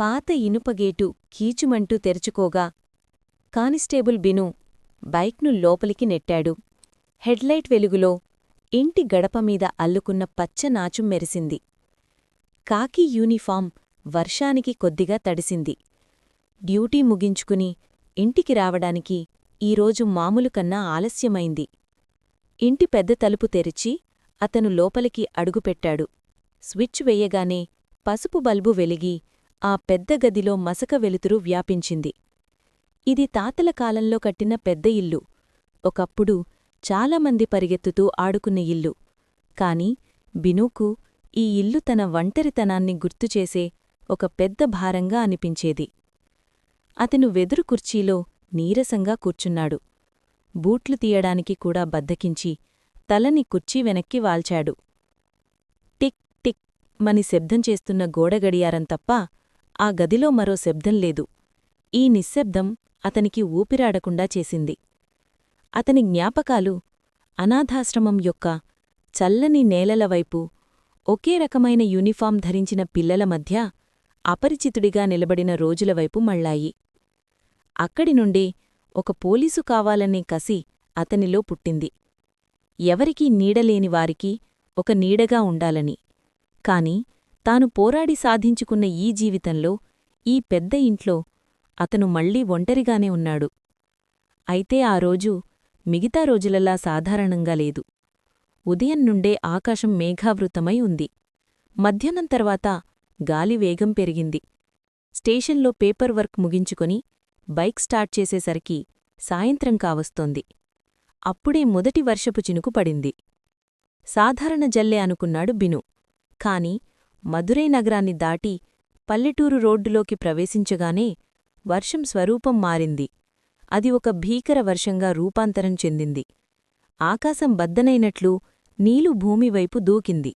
పాత ఇనుపగేటు కీచుమంటూ తెరుచుకోగా కానిస్టేబుల్ బిను బైక్ను లోపలికి నెట్టాడు. హెడ్లైట్ వెలుగులో ఇంటి గడపమీద అల్లుకున్న పచ్చనాచుం మెరిసింది. కాకి యూనిఫాం వర్షానికి కొద్దిగా తడిసింది. డ్యూటీ ముగించుకుని ఇంటికి రావడానికి ఈరోజు మామూలు కన్నా ఆలస్యమైంది. ఇంటి పెద్ద తలుపు తెరిచి అతను లోపలికి అడుగుపెట్టాడు. స్విచ్ వెయ్యగానే పసుపు బల్బు వెలిగి ఆ పెద్ద గదిలో మసక వెలుతురు వ్యాపించింది. ఇది తాతల కాలంలో కట్టిన పెద్ద ఇల్లు. ఒకప్పుడు చాలామంది పరిగెత్తుతూ ఆడుకున్న ఇల్లు. కాని బినూకు ఈ ఇల్లు తన ఒంటరితనాన్ని గుర్తుచేసే ఒక పెద్ద భారంగా అనిపించేది. అతను వెదురు కుర్చీలో నీరసంగా కూర్చున్నాడు. బూట్లు తీయడానికి కూడా బద్దకించి తలని కుర్చీ వెనక్కి వాల్చాడు. టిక్ టిక్ మని శబ్దం చేస్తున్న గోడగడియారం తప్ప ఆ గదిలో మరో శబ్దం లేదు. ఈ నిశ్శబ్దం అతనికి ఊపిరాడకుండా చేసింది. అతని జ్ఞాపకాలు అనాథాశ్రమం యొక్క చల్లని నేలల వైపు ఒకే రకమైన యూనిఫాం ధరించిన పిల్లల మధ్య అపరిచితుడిగా నిలబడిన రోజులవైపు మళ్ళాయి. అక్కడి నుండి ఒక పోలీసు కావాలనే కసి అతనిలో పుట్టింది. ఎవరికీ నీడలేని వారికి ఒక నీడగా ఉండాలని. కాని తాను పోరాడి సాధించుకున్న ఈ జీవితంలో ఈ పెద్ద ఇంట్లో అతను మళ్ళీ ఒంటరిగానే ఉన్నాడు. అయితే ఆ రోజు మిగతా రోజులలా సాధారణంగా లేదు. ఉదయం నుండే ఆకాశం మేఘావృతమై ఉంది. మధ్యాహ్నం తర్వాత గాలి వేగం పెరిగింది. స్టేషన్లో పేపర్ వర్క్ ముగించుకొని బైక్ స్టార్ట్ చేసేసరికి సాయంత్రం కావస్తోంది. అప్పుడే మొదటి వర్షపు చినుకు పడింది. సాధారణ జల్లే అనుకున్నాడు బిను. కాని మధురై నగరాన్ని దాటి పల్లెటూరు రోడ్డులోకి ప్రవేశించగానే వర్షం స్వరూపం మారింది. అది ఒక భీకర వర్షంగా రూపాంతరం చెందింది. ఆకాశం బద్దనైనట్లు నీలు భూమివైపు దూకింది.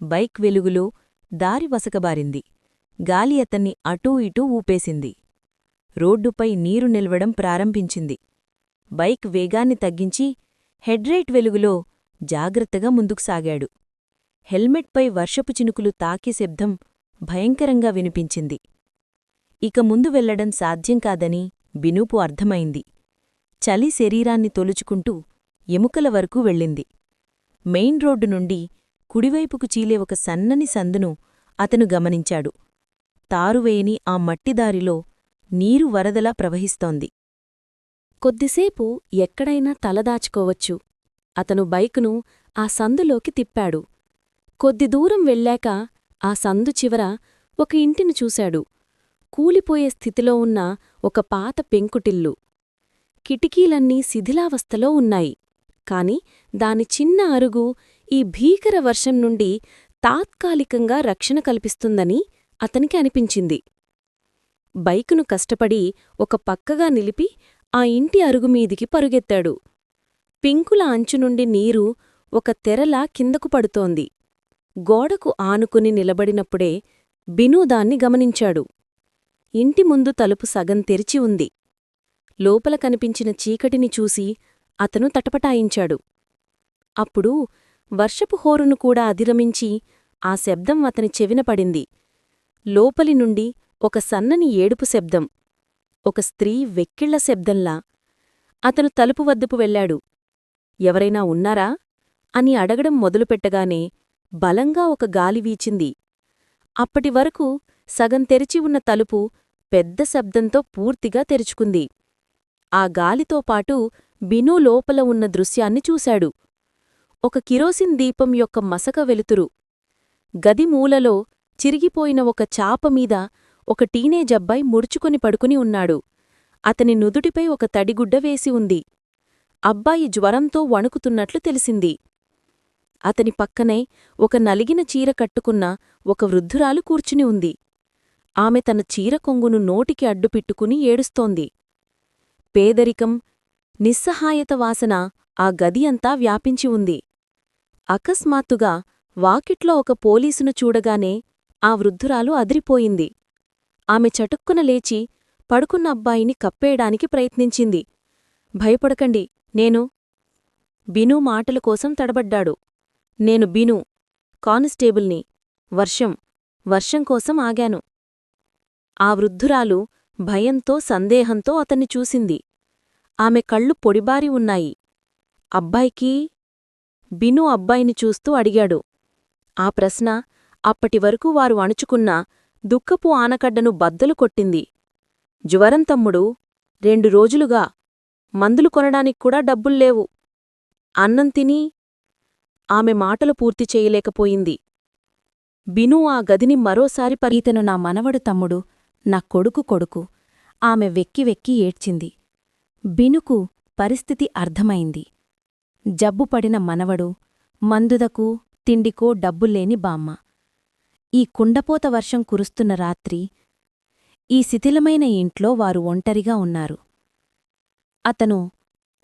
బైక్ వెలుగులో దారి వసకబారింది. గాలి అతన్ని అటూ ఇటూ ఊపేసింది. రోడ్డుపై నీరు నిలవడం ప్రారంభించింది. బైక్ వేగాన్ని తగ్గించి హెడ్రైట్ వెలుగులో జాగ్రత్తగా ముందుకు సాగాడు. హెల్మెట్పై వర్షపు చినుకులు తాకి శబ్దం భయంకరంగా వినిపించింది. ఇక ముందు వెళ్ళడం సాధ్యం కాదని బినూపు అర్థమైంది. చలి శరీరాన్ని తొలుచుకుంటూ ఎముకల వరకు వెళ్ళింది. మెయిన్ రోడ్డు నుండి కుడివైపుకు చీలే ఒక సన్నని సందును అతను గమనించాడు. తారువేయని ఆ మట్టిదారిలో నీరు వరదలా ప్రవహిస్తోంది. కొద్దిసేపు ఎక్కడైనా తలదాచుకోవచ్చు అతను బైకును ఆ సందులోకి తిప్పాడు. కొద్ది దూరం వెళ్ళాక ఆ సందు చివర ఒక ఇంటిని చూశాడు. కూలిపోయే స్థితిలో ఉన్న ఒక పాత పెంకుటిల్లు. కిటికీలన్నీ శిథిలావస్థలో ఉన్నాయి. కాని దాని చిన్న అరుగు ఈ భీకర వర్షం నుండి తాత్కాలికంగా రక్షణ కల్పిస్తుందని అతనికి అనిపించింది. బైకును కష్టపడి ఒక పక్కగా నిలిపి ఆ ఇంటి అరుగుమీదికి పరుగెత్తాడు. పింకుల అంచునుండి నీరు ఒక తెరలా కిందకు పడుతోంది. గోడకు ఆనుకుని నిలబడినప్పుడే బినూ దాన్ని గమనించాడు. ఇంటి ముందు తలుపు సగం తెరిచి ఉంది. లోపల కనిపించిన చీకటిని చూసి అతను తటపటాయించాడు. అప్పుడు వర్షపు హోరును కూడా అధిరమించి ఆ శబ్దం అతని చెవిన పడింది. లోపలి నుండి ఒక సన్నని ఏడుపు శబ్దం. ఒక స్త్రీ వెక్కిళ్ళ శబ్దంలా అతను తలుపు వద్దకు వెళ్ళాడు ఎవరైనా ఉన్నారా? అని అడగడం మొదలుపెట్టగానే బలంగా ఒక గాలి వీచింది. అప్పటివరకు సగం తెరిచి ఉన్న తలుపు పెద్ద శబ్దంతో పూర్తిగా తెరుచుకుంది. ఆ గాలితో పాటు బినూ లోపల ఉన్న దృశ్యాన్ని చూశాడు. ఒక కిరోసిన్ దీపం యొక్క మసక వెలుతురు. గది మూలలో చిరిగిపోయిన ఒక చాపమీద ఒక టీనేజబ్బాయి ముడుచుకొని పడుకుని ఉన్నాడు. అతని నుదుటిపై ఒక తడిగుడ్డ వేసి ఉంది. అబ్బాయి జ్వరంతో వణుకుతున్నట్లు తెలిసింది. అతని పక్కనే ఒక నలిగిన చీర కట్టుకున్న ఒక వృద్ధురాలు కూర్చుని ఉంది. ఆమె తన చీర కొంగును నోటికి అడ్డుపిట్టుకుని ఏడుస్తోంది. పేదరికం నిస్సహాయత వాసన ఆ గది అంతా వ్యాపించి ఉంది. అకస్మాత్తుగా వాకిట్లో ఒక పోలీసును చూడగానే ఆ వృద్ధురాలు అదిరిపోయింది. ఆమె చటుక్కున లేచి పడుకున్న అబ్బాయిని కప్పేయడానికి ప్రయత్నించింది. భయపడకండి నేను బిను మాటల కోసం తడబడ్డాడు. నేను బిను కానిస్టేబుల్ని వర్షం వర్షం కోసం ఆగాను. ఆ వృద్ధురాలు భయంతో సందేహంతో అతన్ని చూసింది. ఆమె కళ్ళు పొడిబారి ఉన్నాయి. అబ్బాయికి? బిను అబ్బాయిని చూస్తూ అడిగాడు. ఆ ప్రశ్న అప్పటివరకు వారు అణుచుకున్న దుఃఖపు ఆనకడ్డను బద్దలు కొట్టింది. జ్వరం తమ్ముడు రెండు రోజులుగా మందులు కొనడానికి కూడా డబ్బుల్లేవు. అన్నం తిని ఆమె మాటలు పూర్తి చేయలేకపోయింది. బిను ఆ గదిని మరోసారి పరీతను నా మనవడు తమ్ముడు నా కొడుకు కొడుకు. ఆమె వెక్కి వెక్కి ఏడ్చింది. బినుకు పరిస్థితి అర్థమైంది. జబ్బుపడిన మనవడు మందుదకు తిండికో డబ్బుల్లేని బామ్మ. ఈ కుండపోత వర్షం కురుస్తున్న రాత్రి ఈ శిథిలమైన ఇంట్లో వారు ఒంటరిగా ఉన్నారు. అతను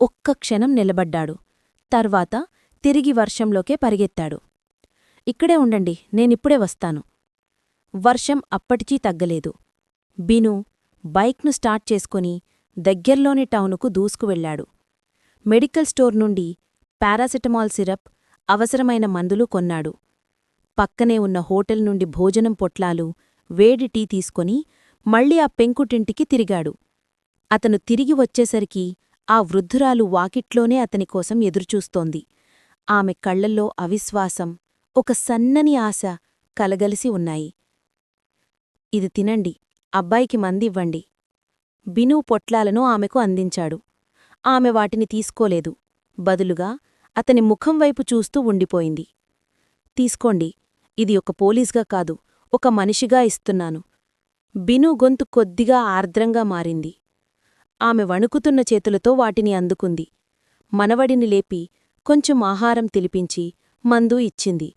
ఒక్క క్షణం నిలబడ్డాడు. తర్వాత తిరిగి వర్షంలోకే పరిగెత్తాడు. ఇక్కడే ఉండండి నేనిప్పుడే వస్తాను. వర్షం అప్పటికీ తగ్గలేదు. బిను బైక్ను స్టార్ట్ చేసుకుని దగ్గర్లోని టౌనుకు దూసుకువెళ్ళాడు మెడికల్ స్టోర్ నుండి పారాసెటమాల్ సిరప్ అవసరమైన మందులు కొన్నాడు. పక్కనే ఉన్న హోటల్ నుండి భోజనం పొట్లాలు వేడి టీ తీసుకొని మళ్ళీ ఆ పెంకుటింటికి తిరిగాడు. అతను తిరిగి వచ్చేసరికి ఆ వృద్ధురాలు వాకిట్లోనే అతనికోసం ఎదురుచూస్తోంది. ఆమె కళ్ళల్లో అవిశ్వాసం ఒక సన్నని ఆశ కలగలిసి ఉన్నాయి. ఇది తినండి అబ్బాయికి మందివ్వండి. బిను పొట్లాలను ఆమెకు అందించాడు. ఆమె వాటిని తీసుకోలేదు. బదులుగా అతని ముఖం వైపు చూస్తూ ఉండిపోయింది. తీసుకోండి ఇది ఒక పోలీస్గా కాదు ఒక మనిషిగా ఇస్తున్నాను. బిను గొంతు కొద్దిగా ఆర్ద్రంగా మారింది. ఆమె వణుకుతున్న చేతులతో వాటిని అందుకుంది. మనవడిని లేపి కొంచెం ఆహారం తిలిపించి మందు ఇచ్చింది.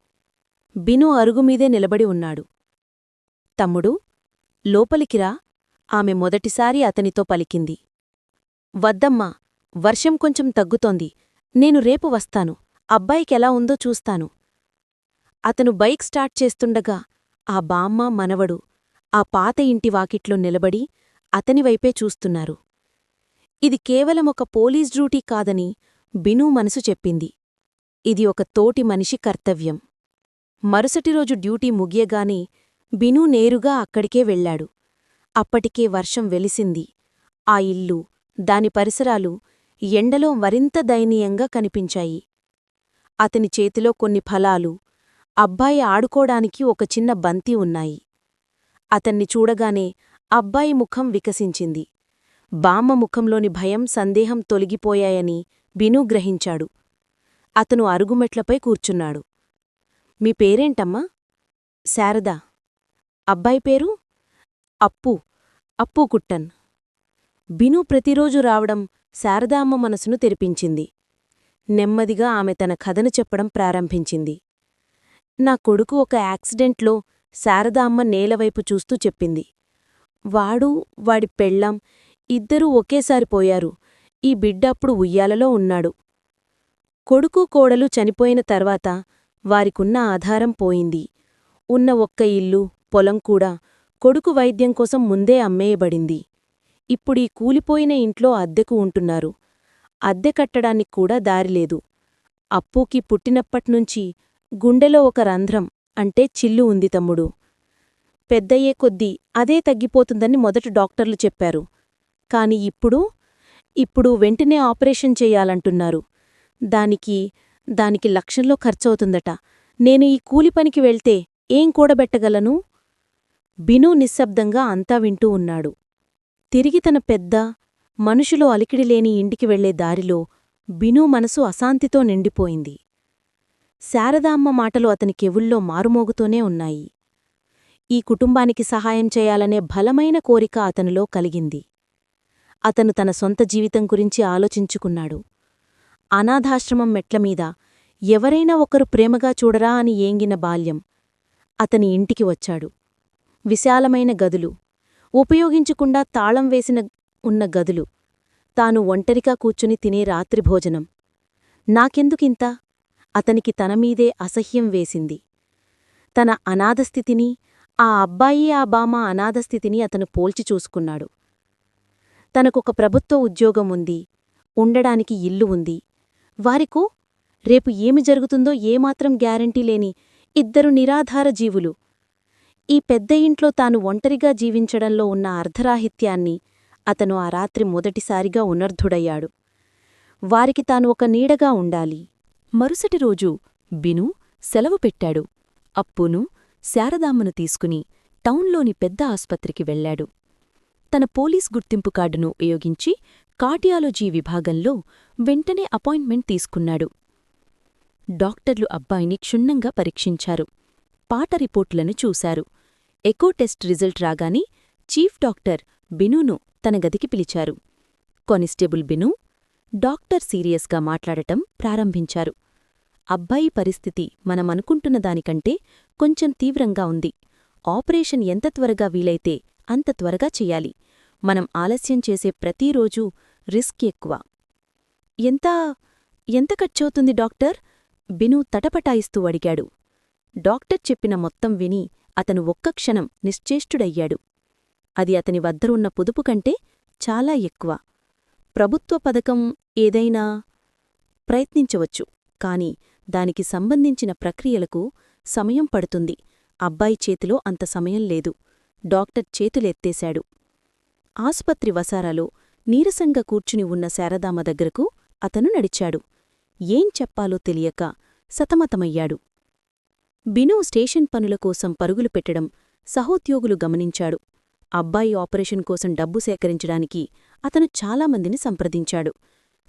బిను అరుగుమీదే నిలబడి ఉన్నాడు. తమ్ముడు లోపలికిరా ఆమె మొదటిసారి అతనితో పలికింది. వద్దమ్మా వర్షం కొంచెం తగ్గుతోంది. నేను రేపు వస్తాను. అబ్బాయికెలా ఉందో చూస్తాను. అతను బైక్ స్టార్ట్ చేస్తుండగా ఆ బామ్మ మనవడు ఆ పాత ఇంటి వాకిట్లో నిలబడి అతనివైపే చూస్తున్నారు. ఇది కేవలం ఒక పోలీస్ డ్యూటీ కాదని బినూ మనసు చెప్పింది. ఇది ఒక తోటి మనిషి కర్తవ్యం. మరుసటి రోజు డ్యూటీ ముగియగానే బినూ నేరుగా అక్కడికే వెళ్ళాడు అప్పటికే వర్షం వెలిసింది. ఆ ఇల్లు దాని పరిసరాలు ఎండలో మరింత దయనీయంగా కనిపించాయి. అతని చేతిలో కొన్ని ఫలాలు అబ్బాయి ఆడుకోడానికి ఒక చిన్న బంతి ఉన్నాయి. అతన్ని చూడగానే అబ్బాయి ముఖం వికసించింది. బామ్మ ముఖంలోని భయం సందేహం తొలగిపోయాయని బిను గ్రహించాడు. అతను అరుగుమెట్లపై కూర్చున్నాడు. మీ పేరేంటమ్మా? శారదా. అబ్బాయి పేరు? అప్పు. అప్పు కుట్టన్. బిను ప్రతిరోజు రావడం శారదామ్మ మనసును తెరిపించింది. నెమ్మదిగా ఆమె తన కథను చెప్పడం ప్రారంభించింది. నా కొడుకు ఒక యాక్సిడెంట్లో శారదామ్మ నేలవైపు చూస్తూ చెప్పింది. వాడు వాడి పెళ్ళాం ఇద్దరూ ఒకేసారి పోయారు. ఈ బిడ్డ అప్పుడు ఉయ్యాలలో ఉన్నాడు. కొడుకు కోడలు చనిపోయిన తర్వాత వారికున్న ఆధారం పోయింది. ఉన్న ఒక్క ఇల్లు పొలం కూడా కొడుకు వైద్యం కోసం ముందే అమ్మేయబడింది. ఇప్పుడీ కూలిపోయిన ఇంట్లో అద్దెకు ఉంటున్నారు. అద్దె కట్టడానికి కూడా దారిలేదు అప్పుకి పుట్టినప్పట్నుంచి గుండెలో ఒక రంధ్రం అంటే చిల్లు ఉంది తమ్ముడు. పెద్దయ్యే కొద్దీ అదే తగ్గిపోతుందని మొదట డాక్టర్లు చెప్పారు. కాని ఇప్పుడు ఇప్పుడు వెంటనే ఆపరేషన్ చెయ్యాలంటున్నారు దానికి దానికి లక్షంలో ఖర్చవుతుందట. నేను ఈ కూలిపనికి వెళ్తే ఏం కూడబెట్టగలను? బిను నిశ్శబ్దంగా అంతా వింటూ ఉన్నాడు. తిరిగి తన పెద్ద మనుషులో అలికిడిలేని ఇంటికి వెళ్ళే దారిలో బిను మనసు అశాంతితో నిండిపోయింది. శారదామ్మ మాటలు అతని కెవుల్లో మారుమోగుతూనే ఉన్నాయి. ఈ కుటుంబానికి సహాయం చేయాలనే బలమైన కోరిక అతనిలో కలిగింది. అతను తన సొంత జీవితం గురించి ఆలోచించుకున్నాడు. అనాథాశ్రమం మెట్లమీద ఎవరైనా ఒకరు ప్రేమగా చూడరా అని ఏంగిన బాల్యం అతని ఇంటికి వచ్చాడు. విశాలమైన గదులు ఉపయోగించకుండా తాళం వేసిన ఉన్న గదులు తాను ఒంటరిగా కూర్చుని తినే రాత్రి భోజనం. నాకెందుకింత అతనికి తనమీదే అసహ్యం వేసింది. తన అనాథస్థితిని ఆ అబ్బాయి ఆ బామ అనాథస్థితిని అతను పోల్చి చూసుకున్నాడు. తనకొక ప్రభుత్వ ఉద్యోగం ఉంది. ఉండడానికి ఇల్లు ఉంది. వారికు రేపు ఏమి జరుగుతుందో ఏమాత్రం గ్యారంటీ లేని ఇద్దరు నిరాధార జీవులు. ఈ పెద్ద ఇంట్లో తాను ఒంటరిగా జీవించడంలో ఉన్న అర్ధరాహిత్యాన్ని అతను ఆ రాత్రి మొదటిసారిగా ఉనర్ధుడయ్యాడు. వారికి తాను ఒక నీడగా ఉండాలి. మరుసటి రోజు బిను సెలవు పెట్టాడు. అప్పును శారదామ్మను తీసుకుని టౌన్లోని పెద్ద ఆస్పత్రికి వెళ్ళాడు తన పోలీస్ గుర్తింపు కార్డును ఉపయోగించి కార్డియాలజీ విభాగంలో వెంటనే అపాయింట్మెంట్ తీసుకున్నాడు. డాక్టర్లు అబ్బాయిని క్షుణ్ణంగా పరీక్షించారు. పాట రిపోర్టులను చూశారు. ఎకో టెస్ట్ రిజల్ట్ రాగాని చీఫ్ డాక్టర్ బినూను తన గదికి పిలిచారు. కానిస్టేబుల్ బిను డాక్టర్ సీరియస్గా మాట్లాడటం ప్రారంభించారు. అబ్బాయి పరిస్థితి మనమనుకుంటున్న దానికంటే కొంచెం తీవ్రంగా ఉంది. ఆపరేషన్ ఎంత త్వరగా వీలైతే అంత త్వరగా చెయ్యాలి మనం ఆలస్యం చేసే ప్రతిరోజూ రిస్క్ ఎక్కువ. ఎంత ఎంత ఖర్చవుతుంది డాక్టర్? బిను తటపటాయిస్తూ అడిగాడు. డాక్టర్ చెప్పిన మొత్తం విని అతను ఒక్క క్షణం నిశ్చేష్టుడయ్యాడు. అది అతని వద్ద ఉన్న పొదుపు కంటే చాలా ఎక్కువ. ప్రభుత్వ పథకం ఏదైనా ప్రయత్నించవచ్చు కాని దానికి సంబంధించిన ప్రక్రియలకు సమయం పడుతుంది. అబ్బాయి చేతిలో అంత సమయం లేదు. డాక్టర్ చేతులెత్తేశాడు. ఆసుపత్రి వసారాలో నీరసంగా కూర్చుని ఉన్న శారదామ దగ్గరకు అతను నడిచాడు. ఏం చెప్పాలో తెలియక సతమతమయ్యాడు. బిను స్టేషన్ పనుల కోసం పరుగులు పెట్టడం సహోద్యోగులు గమనించాడు. అబ్బాయి ఆపరేషన్ కోసం డబ్బు సేకరించడానికి అతను చాలామందిని సంప్రదించాడు.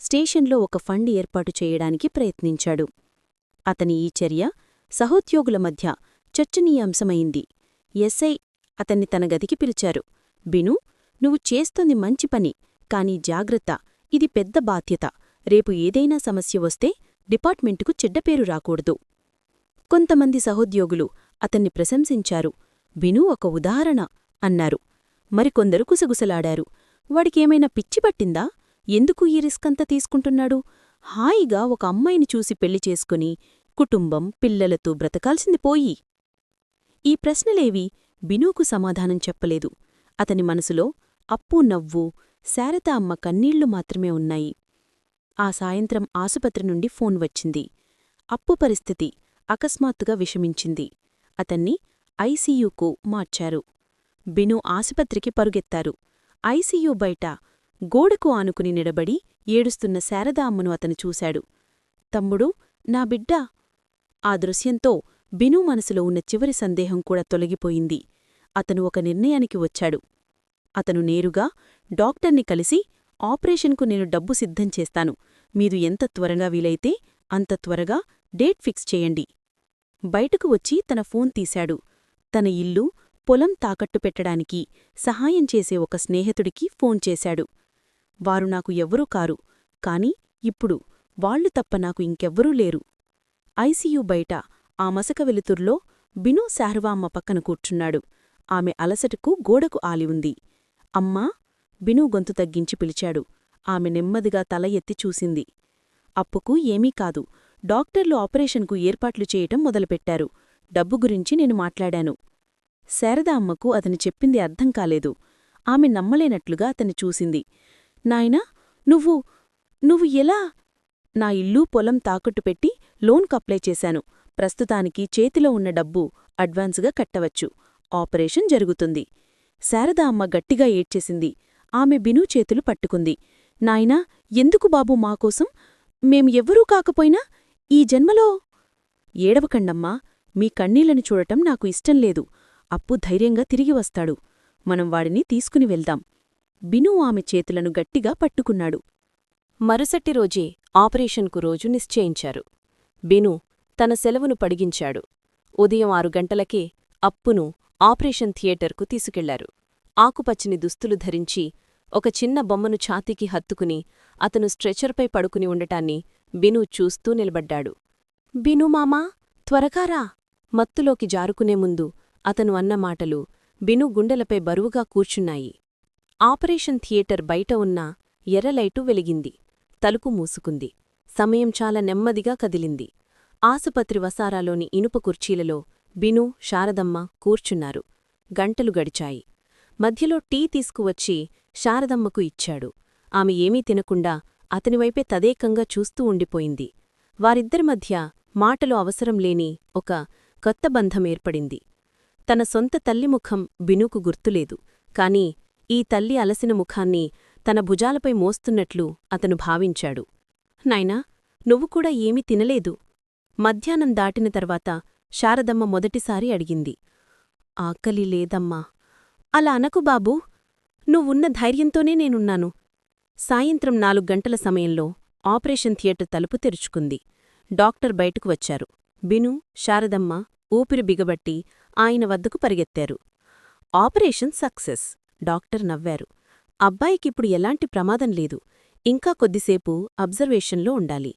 స్టేషన్లో ఒక ఫండ్ ఏర్పాటు చేయడానికి ప్రయత్నించాడు. అతని ఈ చర్య సహోద్యోగుల మధ్య చర్చనీయాంశమైంది. ఎస్ఐ అతన్ని తన గదికి పిలిచారు. బిను నువ్వు చేస్తోంది మంచి పని. కాని జాగ్రత్త ఇది పెద్ద బాధ్యత. రేపు ఏదైనా సమస్య వస్తే డిపార్ట్మెంటుకు చెడ్డపేరు రాకూడదు. కొంతమంది సహోద్యోగులు అతన్ని ప్రశంసించారు. విను ఒక ఉదాహరణ అన్నారు. మరికొందరు కుసగుసలాడారు వాడికేమైనా పిచ్చి పట్టిందా? ఎందుకు ఈ రిస్కంతా తీసుకుంటున్నాడు? హాయిగా ఒక అమ్మాయిని చూసి పెళ్ళి చేసుకుని కుటుంబం పిల్లలతో బ్రతకాల్సింది పోయి. ఈ ప్రశ్నలేవి బినూకు సమాధానం చెప్పలేదు. అతని మనసులో అప్పు నవ్వు శారద అమ్మ కన్నీళ్ళు మాత్రమే ఉన్నాయి. ఆ సాయంత్రం ఆసుపత్రి నుండి ఫోన్ వచ్చింది. అప్పు పరిస్థితి అకస్మాత్తుగా విషమించింది. అతన్ని ఐసీయూకు మార్చారు. బిను ఆసుపత్రికి పరుగెత్తారు. ఐసీయూ బయట గోడకు ఆనుకుని నిలబడి ఏడుస్తున్న శారద అమ్మను అతను చూశాడు. తమ్ముడు నా బిడ్డ! ఆ దృశ్యంతో బిను మనసులో ఉన్న చివరి సందేహం కూడా తొలగిపోయింది. అతను ఒక నిర్ణయానికి వచ్చాడు. అతను నేరుగా డాక్టర్ని కలిసి ఆపరేషన్కు నేను డబ్బు సిద్ధం చేస్తాను. మీరు ఎంత త్వరగా వీలైతే అంత త్వరగా డేట్ ఫిక్స్ చేయండి. బయటకు వచ్చి తన ఫోన్ తీశాడు. తన ఇల్లు పొలం తాకట్టు పెట్టడానికి సహాయం చేసే ఒక స్నేహితుడికి ఫోన్ చేశాడు. వారు నాకు ఎవ్వరూ కారు కాని ఇప్పుడు వాళ్ళు తప్ప నాకు ఇంకెవ్వరూ లేరు. ఐసీయూ బయట ఆ మసక వెలుతుర్లో బిను శాహ్రవామ్మ పక్కన కూర్చున్నాడు. ఆమె అలసటకు గోడకు ఆలి ఉంది. అమ్మా! బిను గొంతు తగ్గించి పిలిచాడు. ఆమె నెమ్మదిగా తల ఎత్తి చూసింది. అప్పుకు ఏమీ కాదు. డాక్టర్లు ఆపరేషన్కు ఏర్పాట్లు చేయటం మొదలుపెట్టారు. డబ్బు గురించి నేను మాట్లాడాను. శారద అమ్మకు అతని చెప్పింది అర్థం కాలేదు. ఆమె నమ్మలేనట్లుగా అతని చూసింది. నాయనా నువ్వు నువ్వు ఎలా? నా ఇల్లు పొలం తాకట్టు పెట్టి లోన్కు అప్లై చేశాను. ప్రస్తుతానికి చేతిలో ఉన్న డబ్బు అడ్వాన్సుగా కట్టవచ్చు. ఆపరేషన్ జరుగుతుంది. శారద అమ్మ గట్టిగా ఏడ్చేసింది. ఆమె బిను చేతులు పట్టుకుంది. నాయనా ఎందుకు బాబు మాకోసం మేం ఎవ్వరూ కాకపోయినా ఈ జన్మలో ఏడవకండమ్మా మీ కన్నీళ్ళను చూడటం నాకు ఇష్టం లేదు. అప్పు ధైర్యంగా తిరిగి వస్తాడు. మనం వాడిని తీసుకుని వెళ్దాం. బిను ఆమె చేతులను గట్టిగా పట్టుకున్నాడు. మరుసటి రోజే ఆపరేషన్కు రోజు నిశ్చయించారు. బిను తన సెలవును పడిగించాడు. ఉదయం ఆరు గంటలకే అప్పును ఆపరేషన్ థియేటర్కు తీసుకెళ్ళారు. ఆకుపచ్చని దుస్తులు ధరించి ఒక చిన్న బొమ్మను ఛాతీకి హత్తుకుని అతను స్ట్రెచర్పై పడుకుని ఉండటాన్ని బిను చూస్తూ నిలబడ్డాడు. బిను మామా త్వరగారా మత్తులోకి జారుకునే ముందు అతను అన్న మాటలు బిను గుండెలపై బరువుగా కూర్చున్నాయి. ఆపరేషన్ థియేటర్ బయట ఉన్న ఎర్రలైటు వెలిగింది. తలుపు మూసుకుంది. సమయం చాలా నెమ్మదిగా కదిలింది. ఆసుపత్రి వసారాలోని ఇనుప కుర్చీలలో బిను శారదమ్మ కూర్చున్నారు. గంటలు గడిచాయి. మధ్యలో టీ తీసుకువచ్చి శారదమ్మకు ఇచ్చాడు. ఆమె ఏమీ తినకుండా అతనివైపే తదేకంగా చూస్తూ ఉండిపోయింది. వారిద్దరి మధ్య మాటలు అవసరం లేని ఒక కొత్త బంధం ఏర్పడింది. తన సొంత తల్లి ముఖం బినుకు గుర్తులేదు. కాని ఈ తల్లి అలసిన ముఖాన్ని తన భుజాలపై మోస్తున్నట్లు అతను భావించాడు. నాయనా నువ్వు కూడా ఏమీ తినలేదు. మధ్యాహ్నం దాటిన తర్వాత శారదమ్మ మొదటిసారి అడిగింది. ఆకలి లేదమ్మా. అలా అనకు బాబూ. నువ్వున్న ధైర్యంతోనే నేనున్నాను. సాయంత్రం నాలుగు గంటల సమయంలో ఆపరేషన్ థియేటర్ తలుపు తెరుచుకుంది. డాక్టర్ బయటకు వచ్చారు. బిను శారదమ్మ ఊపిరి బిగబట్టి ఆయన వద్దకు పరిగెత్తారు. Operation success! డాక్టర్ నవ్వారు. అబ్బాయికిప్పుడు ఎలాంటి ప్రమాదం లేదు. ఇంకా కొద్దిసేపు అబ్జర్వేషన్లో ఉండాలి.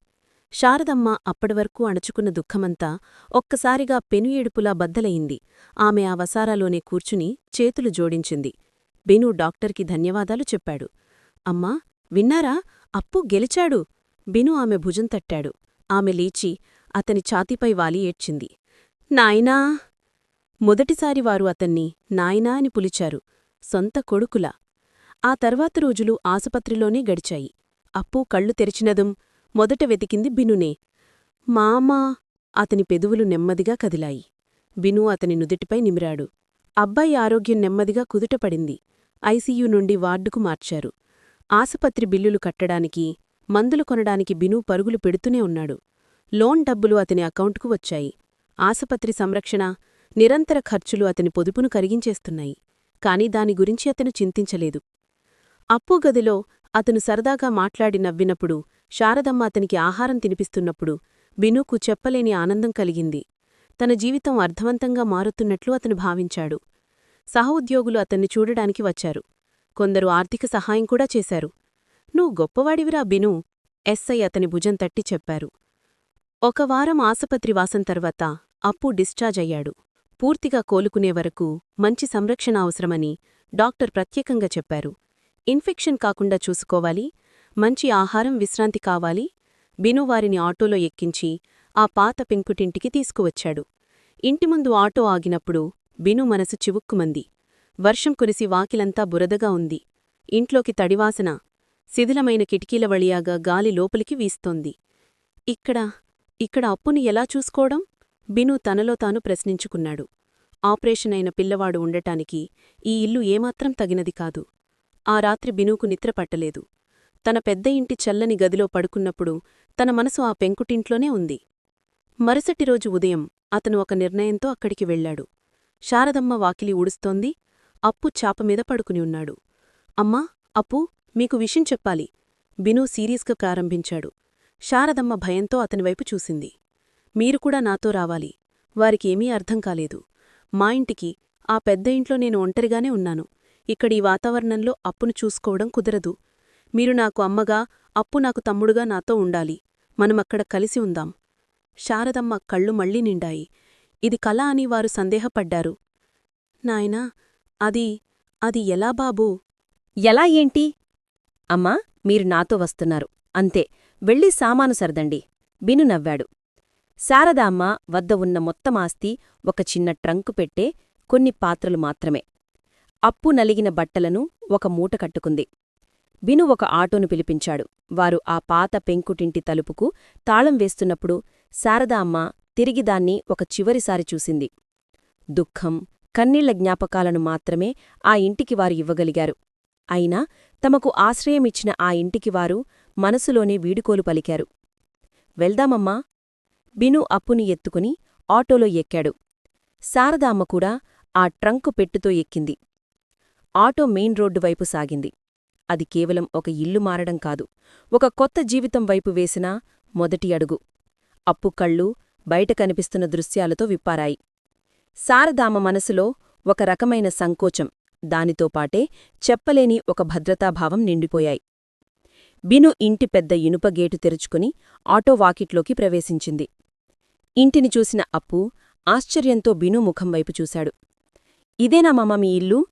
శారదమ్మ అప్పటివరకు అణచుకున్న దుఃఖమంతా ఒక్కసారిగా పెనుయేడుపులా బద్దలయింది. ఆమె ఆ వసారాలోనే కూర్చుని చేతులు జోడించింది. బెను డాక్టర్కి ధన్యవాదాలు చెప్పాడు. అమ్మా విన్నారా? అప్పు గెలిచాడు. బిను ఆమె భుజం తట్టాడు. ఆమె లేచి అతని ఛాతీపై వాలి ఏడ్చింది. నాయనా! మొదటిసారి వారు అతన్ని నాయనా అని పులిచారు. సొంత కొడుకులా. ఆ తర్వాత రోజులు ఆసుపత్రిలోనే గడిచాయి. అప్పు కళ్ళు తెరిచినదుం మొదట వెతికింది బినునే. మామా అతని పెదువులు నెమ్మదిగా కదిలాయి. బిను అతని నుదిటిపై నిమిరాడు. అబ్బాయి ఆరోగ్యం నెమ్మదిగా కుదుటపడింది. ఐసీయూ నుండి వార్డుకు మార్చారు. ఆసుపత్రి బిల్లులు కట్టడానికి మందులు కొనడానికి బిను పరుగులు పెడుతూనే ఉన్నాడు. లోన్ డబ్బులు అతని అకౌంట్కు వచ్చాయి. ఆసుపత్రి సంరక్షణ నిరంతర ఖర్చులు అతని పొదుపును కరిగించేస్తున్నాయి. కాని దాని గురించి అతను చింతించలేదు. అప్పు గదిలో అతను సరదాగా మాట్లాడి నవ్వినప్పుడు శారదమ్మ అతనికి ఆహారం తినిపిస్తున్నప్పుడు బినుకు చెప్పలేని ఆనందం కలిగింది. తన జీవితం అర్థవంతంగా మారుతున్నట్లు అతను భావించాడు. సహోద్యోగులు అతన్ని చూడడానికి వచ్చారు. కొందరు ఆర్థిక సహాయం కూడా చేశారు. నువ్వు గొప్పవాడివిరా బిను ఎస్ఐ అతని భుజం తట్టి చెప్పారు. ఒక వారం ఆసుపత్రి వాసం తర్వాత అప్పు డిశ్చార్జ్ అయ్యాడు. పూర్తిగా కోలుకునే వరకు మంచి సంరక్షణ అవసరమని డాక్టర్ ప్రత్యేకంగా చెప్పారు. ఇన్ఫెక్షన్ కాకుండా చూసుకోవాలి మంచి ఆహారం విశ్రాంతి కావాలి. బిను వారిని ఆటోలో ఎక్కించి ఆ పాత పెంకుటింటికి తీసుకువచ్చాడు. ఇంటి ముందు ఆటో ఆగినప్పుడు బిను మనసు చివుక్కుమంది. వర్షం కురిసి వాకిలంతా బురదగా ఉంది. ఇంట్లోకి తడివాసన శిథిలమైన కిటికీల వళియాగా గాలి లోపలికి వీస్తోంది. ఇక్కడ ఇక్కడ అప్పుని ఎలా చూసుకోవడం? బిను తనలో తాను ప్రశ్నించుకున్నాడు. ఆపరేషన్ అయిన పిల్లవాడు ఉండటానికి ఈ ఇల్లు ఏమాత్రం తగినది కాదు. ఆ రాత్రి బినూకు నిద్రపట్టలేదు తన పెద్ద ఇంటి చల్లని గదిలో పడుకున్నప్పుడు తన మనసు ఆ పెంకుటింట్లోనే ఉంది. మరుసటి రోజు ఉదయం అతను ఒక నిర్ణయంతో అక్కడికి వెళ్ళాడు శారదమ్మ వాకిలి ఊడుస్తోంది. అప్పు చాపమీద పడుకుని ఉన్నాడు. అమ్మా అప్పు మీకు విషయం చెప్పాలి. బినూ సీరియస్గా ప్రారంభించాడు. శారదమ్మ భయంతో అతనివైపు చూసింది. మీరు కూడా నాతో రావాలి. వారికి ఏమీ అర్థం కాలేదు. మా ఇంటికి ఆ పెద్ద ఇంట్లో నేను ఒంటరిగానే ఉన్నాను. ఇక్కడి వాతావరణంలో అప్పును చూసుకోవడం కుదరదు. మీరు నాకు అమ్మగా అప్పు నాకు తమ్ముడుగా నాతో ఉండాలి. మనమక్కడ కలిసి ఉందాం. శారదమ్మ కళ్ళు మళ్ళీ నిండాయి. ఇది కళ అని వారు సందేహపడ్డారు. నాయనా అది అది ఎలా బాబూ? ఎలా ఏంటి? అమ్మా మీరు నాతో వస్తున్నారు. అంతే. వెళ్ళి సామాను సరదండి. బిను నవ్వాడు. శారదామ్మ వద్ద ఉన్న మొత్తం ఆస్తి ఒక చిన్న ట్రంకు పెట్టే కొన్ని పాత్రలు మాత్రమే. అప్పు నలిగిన బట్టలను ఒక మూట కట్టుకుంది. బిను ఒక ఆటోను పిలిపించాడు. వారు ఆ పాత పెంకుటింటి తలుపుకు తాళం వేస్తున్నప్పుడు శారదా అమ్మ తిరిగి దాన్ని ఒక చివరిసారి చూసింది. దుఃఖం కన్నీళ్ళ జ్ఞాపకాలను మాత్రమే ఆ ఇంటికి వారు ఇవ్వగలిగారు. అయినా తమకు ఆశ్రయమిచ్చిన ఆ ఇంటికి వారు మనసులోనే వీడుకోలు పలికారు. వెళ్దామమ్మా. బిను అప్పుని ఎత్తుకుని ఆటోలో ఎక్కాడు. శారదామ్మ కూడా ఆ ట్రంకు పెట్టుతో ఎక్కింది. ఆటో మెయిన్ రోడ్డు వైపు సాగింది. అది కేవలం ఒక ఇల్లు మారడం కాదు. ఒక కొత్త జీవితం వైపు వేసిన మొదటి అడుగు. అప్పు కళ్ళు బయట కనిపిస్తున్న దృశ్యాలతో విప్పారాయి. శారదామ మనసులో ఒక రకమైన సంకోచం. దానితో పాటే చెప్పలేని ఒక భద్రతాభావం నిండిపోయాయి. బిను ఇంటి పెద్ద ఇనుప గేటు తెరుచుకుని ఆటో వాకిట్లోకి ప్రవేశించింది. ఇంటిని చూసిన అప్పు ఆశ్చర్యంతో బిను ముఖం వైపు చూశాడు. ఇదేనా మామ మీ ఇల్లు?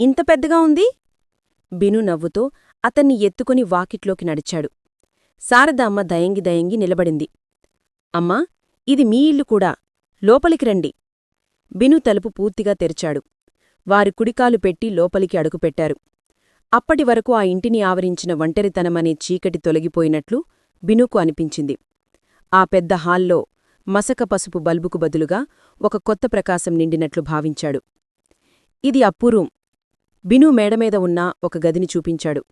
ఇంత పెద్దగా ఉంది? బిను నవ్వుతో అతన్ని ఎత్తుకుని వాకిట్లోకి నడిచాడు. శారదామ్మ దయంగి దయంగి నిలబడింది. అమ్మా ఇది మీ ఇల్లు కూడా. లోపలికి రండి. బిను తలుపు పూర్తిగా తెరిచాడు. వారు కుడికాలు పెట్టి లోపలికి అడుగుపెట్టారు. అప్పటివరకు ఆ ఇంటిని ఆవరించిన ఒంటరితనమనే చీకటి తొలగిపోయినట్లు బినుకు అనిపించింది. ఆ పెద్ద హాల్లో మసక పసుపు బల్బుకు బదులుగా ఒక కొత్త ప్రకాశం నిండినట్లు భావించాడు. ఇది అప్పురూం బిను మేడమీద ఉన్న ఒక గదిని చూపించాడు.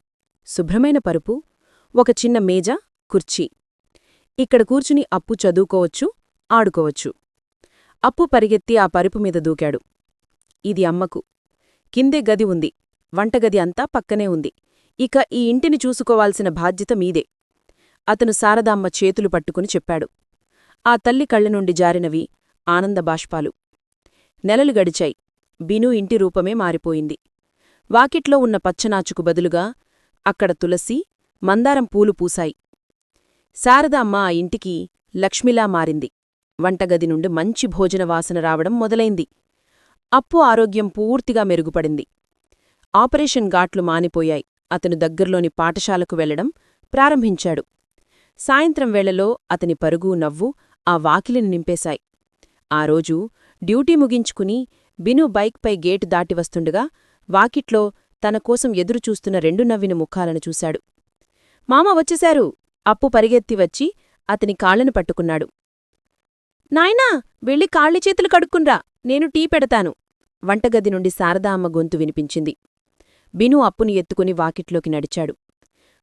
శుభ్రమైన పరుపు ఒక చిన్న మేజ కుర్చీ. ఇక్కడ కూర్చుని అప్పు చదువుకోవచ్చు ఆడుకోవచ్చు. అప్పు పరిగెత్తి ఆ పరుపు మీద దూకాడు. ఇది అమ్మకు. కిందే గది ఉంది. వంటగది అంతా పక్కనే ఉంది. ఇక ఈ ఇంటిని చూసుకోవాల్సిన బాధ్యత మీదే. అతను శారదామ్మ చేతులు పట్టుకుని చెప్పాడు. ఆ తల్లి కళ్ళ నుండి జారినవి ఆనందబాష్పాలు నెలలు గడిచాయి. బిను ఇంటి రూపమే మారిపోయింది. వాకిట్లో ఉన్న పచ్చనాచుకు బదులుగా అక్కడ తులసి మందారం పూలు పూశాయి. శారదామ్మ ఆ ఇంటికి లక్ష్మిలా మారింది. వంటగది నుండి మంచి భోజన వాసన రావడం మొదలైంది. అప్పు ఆరోగ్యం పూర్తిగా మెరుగుపడింది. ఆపరేషన్ ఘాట్లు మానిపోయాయి. అతను దగ్గర్లోని పాఠశాలకు వెళ్ళడం ప్రారంభించాడు. సాయంత్రం వేళలో అతని పరుగు నవ్వు ఆ వాకిలిని నింపేశాయి. ఆ రోజు డ్యూటీ ముగించుకుని బిను బైక్పై గేటు దాటి వస్తుండగా వాకిట్లో తనకోసం ఎదురుచూస్తున్న రెండు నవ్విన ముఖాలను చూశాడు. మామ వచ్చేశారు. అప్పు పరిగెత్తి వచ్చి అతని కాళ్ళను పట్టుకున్నాడు. నాయనా వెళ్ళి కాళ్ళి చేతులు కడుక్కున్రా నేను టీ పెడతాను. వంటగది నుండి శారదా అమ్మ గొంతు వినిపించింది. బిను అప్పుని ఎత్తుకుని వాకిట్లోకి నడిచాడు.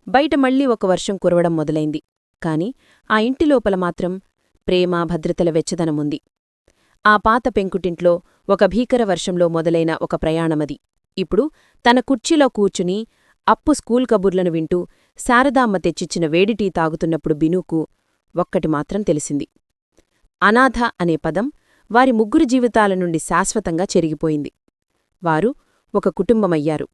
బయట మళ్ళీ ఒక వర్షం కురవడం మొదలైంది. కాని ఆ ఇంటి లోపల మాత్రం ప్రేమ భద్రతల వెచ్చదనముంది. ఆ పాత పెంకుటింట్లో ఒక భీకర వర్షంలో మొదలైన ఒక ప్రయాణమది. ఇప్పుడు తన కుర్చీలో కూర్చుని అప్పు స్కూల్ కబుర్లను వింటూ శారదామ్మ తెచ్చిచ్చిన వేడిటీ తాగుతున్నప్పుడు బినూకు ఒక్కటి మాత్రం తెలిసింది. అనాథ అనే పదం వారి ముగ్గురు జీవితాల నుండి శాశ్వతంగా చెరిగిపోయింది. వారు ఒక కుటుంబమయ్యారు.